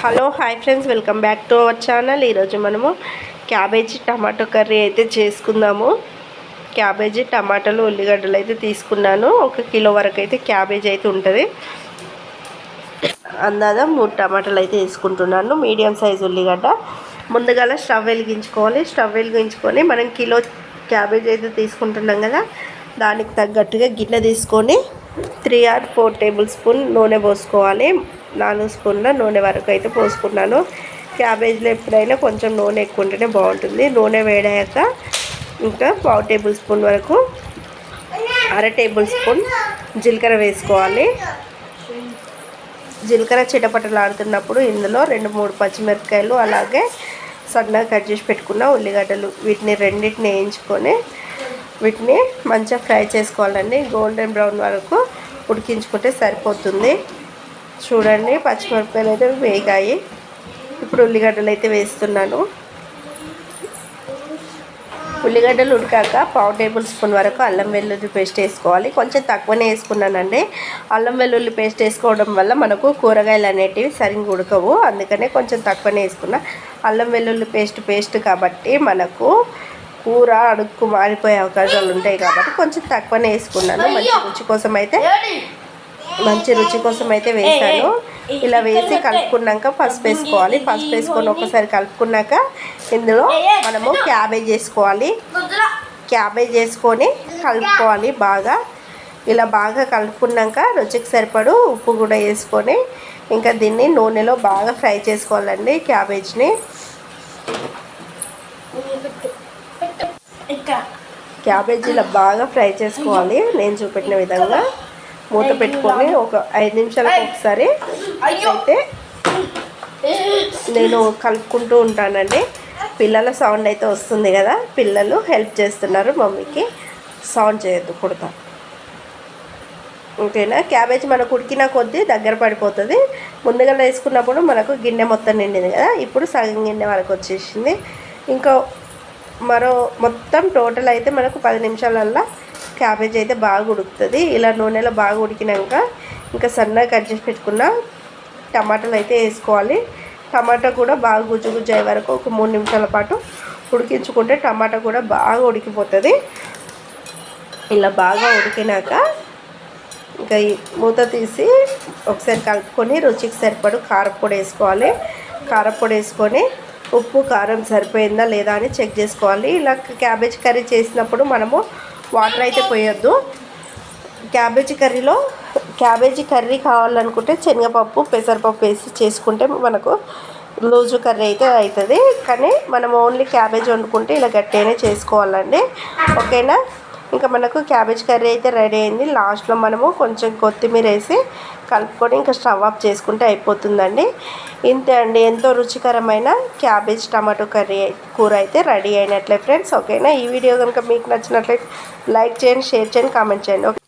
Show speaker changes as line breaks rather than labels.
Hello hi friends. Welcome back to our channel. ఈరోజు మనము cabbage tomato curry అయితే చేసుకుందాము. క్యాబేజీ టమాటాలు ఉల్లిగడ్డలు అయితే తీసుకున్నాను. ఒక కిలో వరకు అయితే క్యాబేజీ అయితే ఉంటుంది. అందాజ మూడు టమాటాలు అయితే వేసుకుంటున్నాను మీడియం సైజ్ ఉల్లిగడ్డ. ముందుగా స్టవ్ వెలిగించుకోవాలి. స్టవ్ వెలిగించుకొని మనం కిలో క్యాబేజ్ అయితే తీసుకుంటున్నాం కదా దానికి తగ్గట్టుగా గిన్నె తీసుకొని three or four tablespoon నూనె పోసుకోవాలి. నాలుగు స్పూన్ల నూనె వరకు అయితే పోసుకున్నాను. క్యాబేజ్లో ఎప్పుడైనా కొంచెం నూనె ఎక్కువ ఉంటేనే బాగుంటుంది. నూనె వేడాక ఇంకా పావు టేబుల్ స్పూన్ వరకు అర టేబుల్ స్పూన్ జీలకర్ర వేసుకోవాలి. జీలకర్ర చిటపటలాడుతున్నప్పుడు ఇందులో రెండు మూడు పచ్చిమిరపకాయలు అలాగే సన్నగా కట్ చేసి పెట్టుకున్న ఉల్లిగడ్డలు వీటిని రెండింటిని వేయించుకొని వీటిని మంచిగా ఫ్రై చేసుకోవాలండి. గోల్డెన్ బ్రౌన్ వరకు ఉడికించుకుంటే సరిపోతుంది. చూడండి పచ్చిమిరపకాయలు అయితే వేగాయి. ఇప్పుడు ఉల్లిగడ్డలు అయితే వేస్తున్నాను. ఉల్లిగడ్డలు ఉడికాక పావు టేబుల్ స్పూన్ వరకు అల్లం వెల్లుల్లి పేస్ట్ వేసుకోవాలి. కొంచెం తక్కువనే వేసుకున్నానండి. అల్లం వెల్లుల్లి పేస్ట్ వేసుకోవడం వల్ల మనకు కూరగాయలు అనేటివి సరిగ్గా ఉడకవు. అందుకనే కొంచెం తక్కువనే వేసుకున్నా. అల్లం వెల్లుల్లి పేస్ట్ పేస్ట్ కాబట్టి మనకు కూర అడుక్కు మారిపోయే అవకాశాలు ఉంటాయి కాబట్టి కొంచెం తక్కువనే వేసుకున్నాను. మంచి రుచి కోసం అయితే మంచి రుచి కోసం అయితే వేసాను ఇలా వేసి కలుపుకున్నాక పసుపు వేసుకోవాలి. పసుపు వేసుకొని ఒకసారి కలుపుకున్నాక ఇందులో మనము క్యాబేజ్ వేసుకోవాలి. క్యాబేజ్ వేసుకొని కలుపుకోవాలి బాగా. ఇలా బాగా కలుపుకున్నాక రుచికి సరిపడు ఉప్పు కూడా వేసుకొని ఇంకా దీన్ని నూనెలో బాగా ఫ్రై చేసుకోవాలండి క్యాబేజ్ని. క్యాబేజీలో బాగా ఫ్రై చేసుకోవాలి. నేను చూపెట్టిన విధంగా. మూత పెట్టుకొని ఒక ఐదు నిమిషాలకు ఒకసారి అయితే నేను కలుపుకుంటూ ఉంటానండి. పిల్లల సౌండ్ అయితే వస్తుంది కదా పిల్లలు హెల్ప్ చేస్తున్నారు మమ్మీకి. సౌండ్ చేయొద్దు కుడతా. ఓకేనా? క్యాబేజ్ మనకు ఉడికిన కొద్దీ దగ్గర పడిపోతుంది. ముందుగా వేసుకున్నప్పుడు మనకు గిన్నె మొత్తం నిండింది కదా ఇప్పుడు సగం గిన్నె వరకు వచ్చేసింది. ఇంకా మరో మొత్తం టోటల్ అయితే మనకు పది నిమిషాలల్లో క్యాబేజ్ అయితే బాగా ఉడుకుతుంది. ఇలా నూనెలో బాగా ఉడికినాక ఇంకా సన్నగా కట్ చేసి పెట్టుకున్న టమాటాలు అయితే వేసుకోవాలి. టమాటా కూడా బాగా గుజ్జు గుజ్జు అయ్యే వరకు ఒక మూడు నిమిషాల పాటు ఉడికించుకుంటే టమాటా కూడా బాగా ఉడికిపోతుంది. ఇలా బాగా ఉడికినాక ఇంకా ఈ మూత తీసి ఒకసారి కలుపుకొని రుచికి సరిపడు కారపొడి వేసుకోవాలి. కారపొడి వేసుకొని ఉప్పు కారం సరిపోయిందా లేదా అని చెక్ చేసుకోవాలి. ఇలా క్యాబేజ్ కర్రీ చేసినప్పుడు మనము వాటర్ అయితే పోయొద్దు. క్యాబేజీ కర్రీలో క్యాబేజీ కర్రీ కావాలనుకుంటే శనగపప్పు పెసరపప్పు వేసి చేసుకుంటే మనకు లూజు కర్రీ అయితే అవుతుంది. కానీ మనం ఓన్లీ క్యాబేజ్ వండుకుంటే ఇలా గట్టిగానే చేసుకోవాలండి. ఓకేనా? ఇంకా మనకు క్యాబేజ్ కర్రీ అయితే రెడీ అయింది. లాస్ట్లో మనము కొంచెం కొత్తిమీర వేసి కలుపుకొని ఇంకా స్టవ్ ఆఫ్ చేసుకుంటే అయిపోతుందండి. ఇంతే అండి. ఎంతో రుచికరమైన క్యాబేజ్ టమాటో కర్రీ కూర అయితే రెడీ అయినట్లే ఫ్రెండ్స్. ఓకేనా? ఈ వీడియో కనుక మీకు నచ్చినట్లయితే లైక్ చేయండి షేర్ చేయండి కామెంట్ చేయండి. ఓకే.